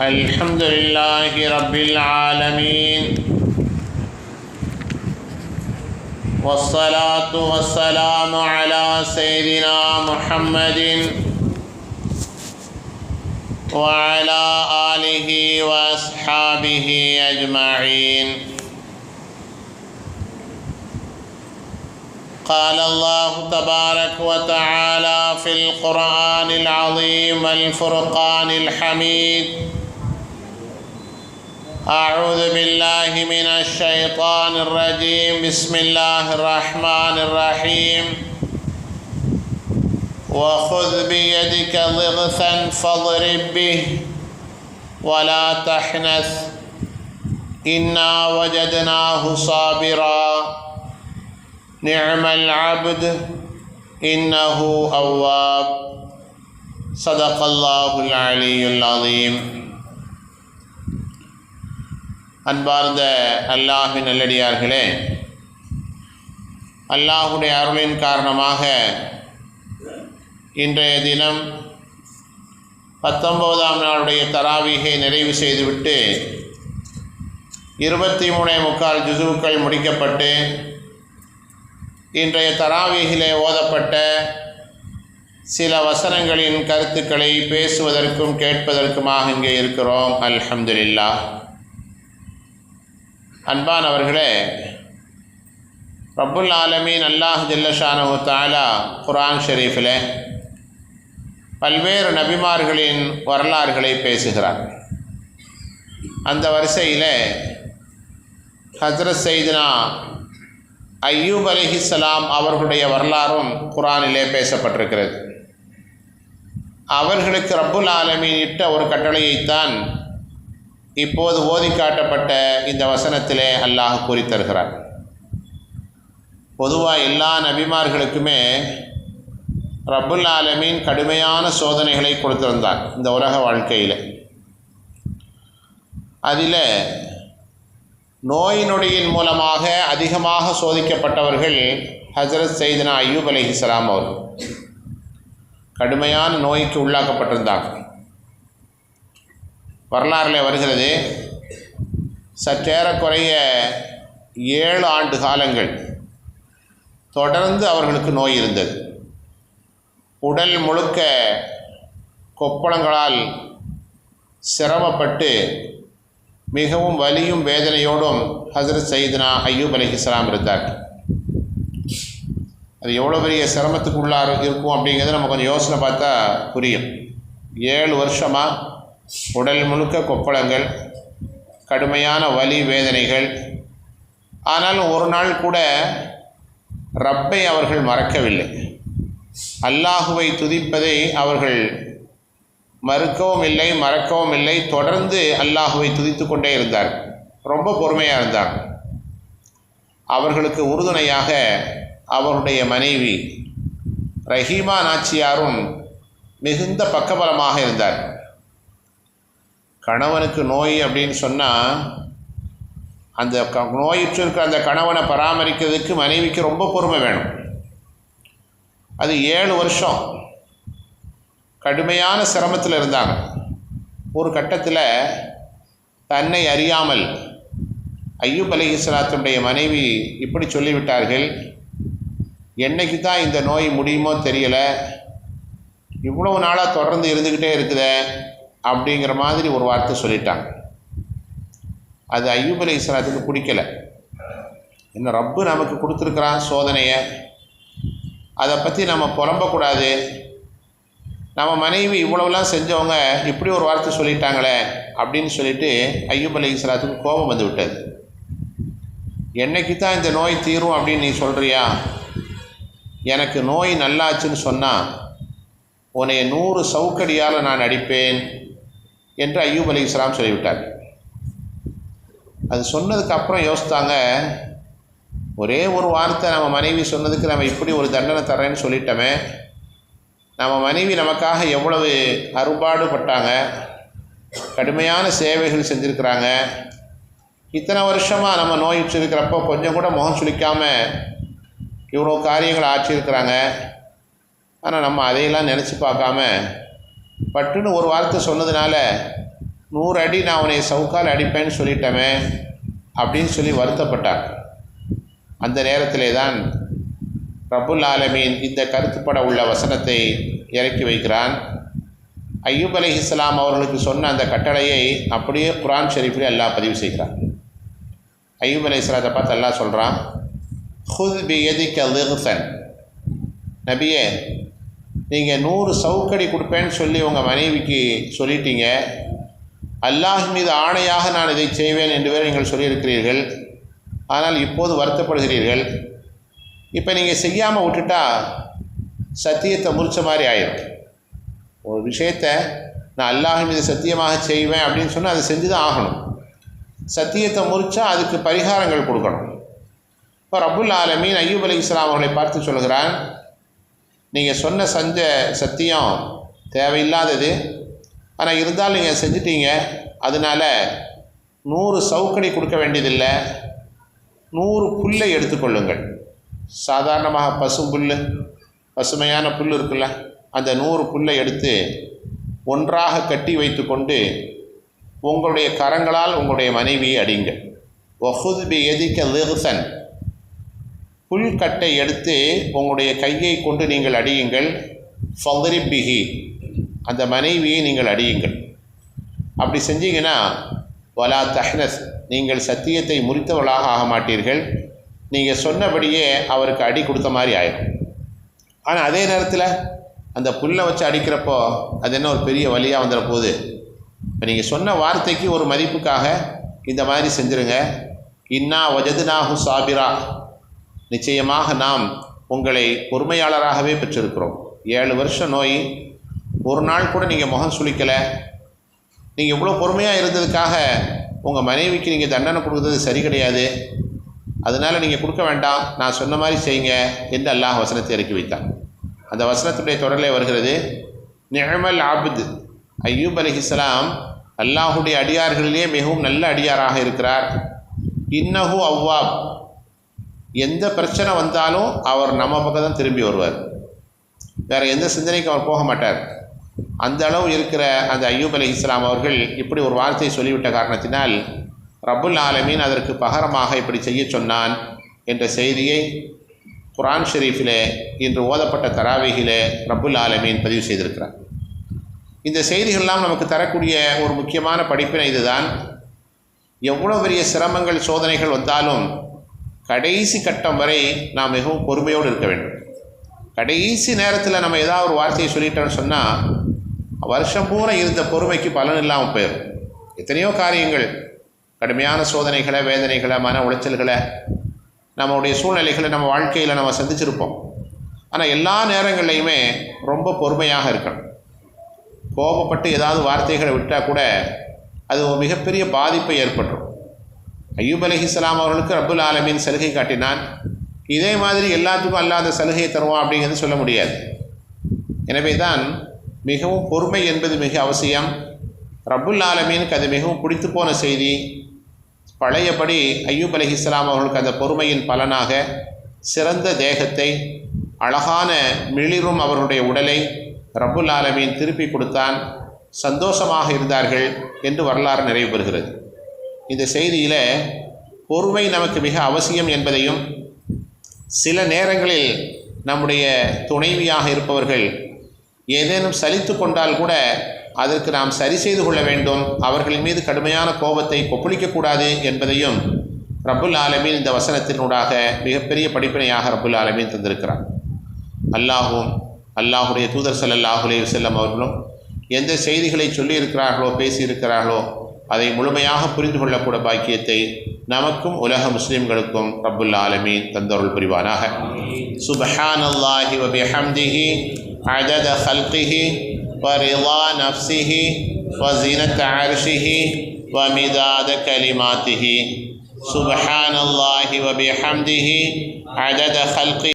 الحمد لله رب العالمين والصلاة والسلام على سيدنا محمد وعلى آله وأصحابه أجمعين قال الله تبارك وتعالى في القرآن العظيم والفرقان الحميد أعوذ بالله من الشيطان الرجيم. بسم الله الرحمن الرحيم. وخذ بيدك ضغثا فاضرب به ولا تحنث. إنا وجدناه صابرا. نعم العبد إنه أواب. صدق الله العلي العظيم. அன்பார்ந்த அல்லாஹின் நல்லடியார்களே அல்லாஹுடைய அருளின் காரணமாக இன்றைய தினம் பத்தொம்போதாம் நாளுடைய தராவீகை நிறைவு செய்துவிட்டு இருபத்தி மூணே முக்கால் ஜுசுக்கள் முடிக்கப்பட்டு இன்றைய தராவீகிலே ஓதப்பட்ட சில வசனங்களின் கருத்துக்களை பேசுவதற்கும் கேட்பதற்குமாக இங்கே இருக்கிறோம். அல்ஹம்துலில்லா அன்பானவர்களே ரப்புல் ஆலமீன் அல்லாஹ் ஜில்லஷானு தாலா குரான் ஷெரீஃபில் பல்வேறு நபிமார்களின் வரலாறுகளை பேசுகிறார். அந்த வரிசையில் ஹஜரத் செய்தினா ஐயூப் அலிஹிஸ்லாம் அவர்களுடைய வரலாறும் குரானிலே பேசப்பட்டிருக்கிறது. அவர்களுக்கு ரப்புல் ஆலமீன் இட்ட ஒரு கட்டளையைத்தான் இப்போது ஓதி காட்டப்பட்ட இந்த வசனத்திலே அல்லாஹ் கூறி தருகிறார். பொதுவாக எல்லா நபிமார்களுக்குமே ரப்புல் ஆலமீன் கடுமையான சோதனைகளை கொடுத்திருந்தார் இந்த உலக வாழ்க்கையில். அதில் நோய் நொடியின் மூலமாக அதிகமாக சோதிக்கப்பட்டவர்கள் ஹசரத் செய்தனா ஐயூப் அலிஹிஸ்லாம் அவர்கள். கடுமையான நோய்க்கு உள்ளாக்கப்பட்டிருந்தாங்க. வரலாறில் வருகிறது. சற்றேறக்குறைய ஏழு ஆண்டு காலங்கள் தொடர்ந்து அவர்களுக்கு நோய் இருந்தது. உடல் முழுக்க கொப்பளங்களால் சிரமப்பட்டு மிகவும் வலியும் வேதனையோடும் ஹசரத் சயிதுனா ஐயூப் அலிஹிஸ்லாம் இருந்தார் அது எவ்வளோ பெரிய சிரமத்துக்குள்ளாக இருக்கும் அப்படிங்கிறத நம்ம கொஞ்சம் யோசனை பார்த்தா புரியும். ஏழு வருஷமாக உடல் முழுக்க கொப்பளங்கள் கடுமையான வலி வேதனைகள். ஆனால் ஒரு நாள் கூட ரப்பை அவர்கள் மறக்கவில்லை. அல்லாஹுவை துதிப்பதை அவர்கள் மறுக்கவும் இல்லை மறக்கவும் இல்லை. தொடர்ந்து அல்லாஹுவை துதித்து கொண்டே இருந்தார். ரொம்ப பொறுமையாக இருந்தார். அவர்களுக்கு உறுதுணையாக அவருடைய மனைவி ரஹீமா நாச்சியாரும் மிகுந்த பக்கபலமாக இருந்தார். கணவனுக்கு நோய் அப்படின்னு சொன்னால் அந்த க நோயுற்று இருக்கிற அந்த கணவனை பராமரிக்கிறதுக்கு மனைவிக்கு ரொம்ப பொறுமை வேணும். அது ஏழு வருஷம் கடுமையான சிரமத்தில் இருந்தாங்க. ஒரு கட்டத்தில் தன்னை அறியாமல் ஐயூப் அலி இஸ்லாத்தினுடைய மனைவி இப்படி சொல்லிவிட்டார்கள் என்னைக்கு தான் இந்த நோய் முடியுமோ தெரியலை. இவ்வளவு நாளாக தொடர்ந்து இருந்துக்கிட்டே இருக்குதே. அப்படிங்கிற மாதிரி ஒரு வார்த்தை சொல்லிட்டாங்க. அது ஐயூப் அலி இஸ்லாத்துக்கு பிடிக்கலை. இன்னும் ரப்பு நமக்கு கொடுத்துருக்குறான் சோதனையை? அதை பற்றி நம்ம புலம்பக்கூடாது நம்ம மனைவி இவ்வளவுலாம் செஞ்சவங்க இப்படி ஒரு வார்த்தை சொல்லிட்டாங்களே அப்படின்னு சொல்லிட்டு ஐயூப் அலி இஸ்லாத்துக்கு கோபம் வந்து விட்டது. என்னைக்கு தான் இந்த நோய் தீரும் அப்படின்னு நீ சொல்கிறியா எனக்கு நோய் நல்லாச்சுன்னு சொன்னால் உன்னை நூறு சவுக்கடியால் நான் அடிப்பேன். என்று ஐயூப் அலி இஸ்லாம் சொல்லிவிட்டார். அது சொன்னதுக்கு அப்புறம் யோசித்தாங்க ஒரே ஒரு வார்த்தை நம்ம மனைவி சொன்னதுக்கு நம்ம இப்படி ஒரு தண்டனை தரேன்னு சொல்லிட்டோமே நம்ம மனைவி நமக்காக எவ்வளவு அறுபாடுபட்டாங்க கடுமையான சேவைகள் செஞ்சுருக்கிறாங்க இத்தனை வருஷமாக நம்ம நோய் இருக்கிறப்போ கொஞ்சம் கூட முகம் சுளிக்காமல் இவ்வளோ காரியங்கள் ஆற்றியிருக்கிறாங்க ஆனால் நம்ம அதையெல்லாம் நினச்சி பார்க்காம பட்டுன்னு ஒரு வார்த்தை சொன்னதுனால நூறு அடி நான் உன்னை சவுக்கால் அடிப்பேன்னு சொல்லிட்டமே அப்படின்னு சொல்லி வருத்தப்பட்டார். அந்த நேரத்திலே தான் ரபுல் ஆலமீன் இந்த கருத்துப்பட உள்ள வசனத்தை இறக்கி வைக்கிறான். ஐயூப் அலி இஸ்லாம் அவர்களுக்கு சொன்ன அந்த கட்டளையை அப்படியே குரான் ஷெரீஃபில் அல்லாஹ் பதிவு செய்கிறான். ஐயூப் அலி இஸ்லாத்தை பார்த்து அல்லாஹ் சொல்கிறான் ஹுத் பி எதிக்க நபியே நீங்கள் நூறு சவுக்கடி கொடுப்பேன்னு சொல்லி உங்கள் மனைவிக்கு சொல்லிட்டீங்க. அல்லாஹ் மீது ஆணையாக நான் இதை செய்வேன் என்று வேறு நீங்கள் சொல்லியிருக்கிறீர்கள். ஆனால் இப்போது வருத்தப்படுகிறீர்கள். இப்போ நீங்கள் செய்யாமல் விட்டுட்டா சத்தியத்தை முறிச்ச மாதிரி ஆயிடும் ஒரு விஷயத்தை நான் அல்லாஹ் மீது சத்தியமாக செய்வேன் அப்படின்னு சொன்னால் அதை செஞ்சு தான் ஆகணும். சத்தியத்தை முறிச்சா அதுக்கு பரிகாரங்கள் கொடுக்கணும். இப்போ ரபுல் ஆலமீன் ஐயூப் அலி இஸ்லாம் அவர்களை பார்த்து சொல்கிறான் நீங்கள் சொன்ன செஞ்ச சத்தியம் தேவையில்லாதது. ஆனால் இருந்தாலும் நீங்கள் செஞ்சிட்டீங்க. அதனால் நூறு சவுக்கடி கொடுக்க வேண்டியதில்லை. நூறு புல்லை எடுத்துக்கொள்ளுங்கள் சாதாரணமாக பசும்புல் பசுமையான புல் இருக்குல்ல அந்த நூறு புல்லை எடுத்து ஒன்றாக கட்டி வைத்துக்கொண்டு உங்களுடைய கரங்களால் உங்களுடைய மனைவியை அடிங்க ஒஹுத் பி எதிக்க லிஹன் புல்கட்டை எடுத்து உங்களுடைய கையை கொண்டு நீங்கள் அடியுங்கள். ஃபதரிப் பிஹி அந்த மனைவியை நீங்கள் அடியுங்கள். அப்படி செஞ்சீங்கன்னா வலா தஹ்னஸ். நீங்கள் சத்தியத்தை முறித்தவளாக ஆக மாட்டீர்கள். நீங்கள் சொன்னபடியே அவருக்கு அடி கொடுத்த மாதிரி ஆயிடும். ஆனால் அதே நேரத்தில் அந்த புல்லை வச்சு அடிக்கிறப்போ அது என்ன ஒரு பெரிய வழியாக வந்துட போகுது. இப்போ நீங்கள் சொன்ன வார்த்தைக்கு ஒரு மதிப்புக்காக இந்த மாதிரி செஞ்சுருங்க. இன்னா வஜதுனாஹு சாபிரா. நிச்சயமாக நாம் உங்களை பொறுமையாளராகவே பெற்றிருக்கிறோம். ஏழு வருஷம் நோய் ஒரு நாள் கூட நீங்கள் முகம் சுளிக்கலை நீங்கள் இவ்வளோ பொறுமையாக இருந்ததுக்காக உங்கள் மனைவிக்கு நீங்கள் தண்டனை கொடுக்குறது சரி கிடையாது. அதனால் நீங்கள் கொடுக்க வேண்டாம் நான் சொன்ன மாதிரி செய்யுங்க என்று அல்லாஹ் வசனத்தை இறக்கி வைத்தான். அந்த வசனத்துடைய தொடரிலே வருகிறது நிழமல் ஆபித் ஐயூப் அலிஹிஸ்லாம் அல்லாஹுடைய அடியார்களிலே மிகவும் நல்ல அடியாராக இருக்கிறார். இன்னஹு அவ்வாப் எந்த பிரச்சனை வந்தாலும் அவர் நம்ம பக்கம் தான் திரும்பி வருவார். வேறு எந்த சிந்தனைக்கும் அவர் போக மாட்டார். அந்த அளவு இருக்கிற அந்த ஐயூப் அலி இஸ்லாம் அவர்கள் இப்படி ஒரு வார்த்தையை சொல்லிவிட்ட காரணத்தினால் ரபுல் ஆலமீன் அதற்கு பகரமாக இப்படி செய்ய சொன்னான் என்ற செய்தியை குரான் ஷெரீஃபிலே இன்று ஓதப்பட்ட தராவிகிலே ரபுல் ஆலமீன் பதிவு செய்திருக்கிறார். இந்த செய்திகள்லாம் நமக்கு தரக்கூடிய ஒரு முக்கியமான படிப்பினை இதுதான். எவ்வளோ பெரிய சிரமங்கள் சோதனைகள் வந்தாலும் கடைசி கட்டம் வரை நாம் மிகவும் பொறுமையோடு இருக்க வேண்டும். கடைசி நேரத்தில் நம்ம ஏதாவது ஒரு வார்த்தையை சொல்லிட்டோம்னு சொன்னால் வருஷம் பூரா இருந்த பொறுமைக்கு பலன் இல்லாமல் போயிடும் எத்தனையோ காரியங்கள் கடுமையான சோதனைகளை வேதனைகளை மன உளைச்சல்களை நம்மளுடைய சூழ்நிலைகளை நம்ம வாழ்க்கையில் நம்ம சந்திச்சிருப்போம். ஆனால் எல்லா நேரங்கள்லையுமே ரொம்ப பொறுமையாக இருக்கணும். கோபப்பட்டு ஏதாவது வார்த்தைகளை விட்டால் கூட அது ஒரு மிகப்பெரிய பாதிப்பை ஏற்பட்டுரும். ஐயூப் அலிஹிஸ்லாம் அவர்களுக்கு ரப்புல் ஆலமீன் சலுகை காட்டினான். இதே மாதிரி எல்லாத்துக்கும் அல்லாத சலுகையை தருவான் அப்படிங்கிறது சொல்ல முடியாது. எனவே தான் மிகவும் பொறுமை என்பது மிக அவசியம். ரப்புல் ஆலமீனுக்கு அது மிகவும் பிடித்து போன செய்தி. பழையபடி ஐயூப் அலிஹிஸ்லாம் அவர்களுக்கு அந்த பொறுமையின் பலனாக சிறந்த தேகத்தை அழகான மிளிரும் அவர்களுடைய உடலை ரப்புல் ஆலமீன் திருப்பி கொடுத்தான். சந்தோஷமாக இருந்தார்கள் என்று வரலாறு நிறைவு பெறுகிறது இந்த செய்தியில் பொறுமை நமக்கு மிக அவசியம் என்பதையும் சில நேரங்களில் நம்முடைய துணைவியாக இருப்பவர்கள் ஏதேனும் சலித்து கொண்டால் கூட அதற்கு நாம் சரி செய்து கொள்ள வேண்டும். அவர்களின் மீது கடுமையான கோபத்தை கொப்பளிக்கக்கூடாது என்பதையும் ரப்புல் ஆலமீன் இந்த வசனத்தினூடாக மிகப்பெரிய படிப்பினையாக ரப்புல் ஆலமீன் தந்திருக்கிறார். அல்லாஹும் அல்லாஹுடைய தூதர் ஸல்லல்லாஹு செல்லம் அவர்களும் எந்த செய்திகளை சொல்லியிருக்கிறார்களோ பேசியிருக்கிறார்களோ அதை முழுமையாக புரிந்து கொள்ளக்கூட பாக்கியத்தை நமக்கும் உலக முஸ்லிம்களுக்கும் ரப்புல் ஆலமீன் தந்தருள் புரிவானாக சுபஹானல்லாஹி வபிஹம்திஹி عدد خلقه ورضا نفسه وزينة عرشه ومداد كلماته سبحان الله وبحمده عدد خلقه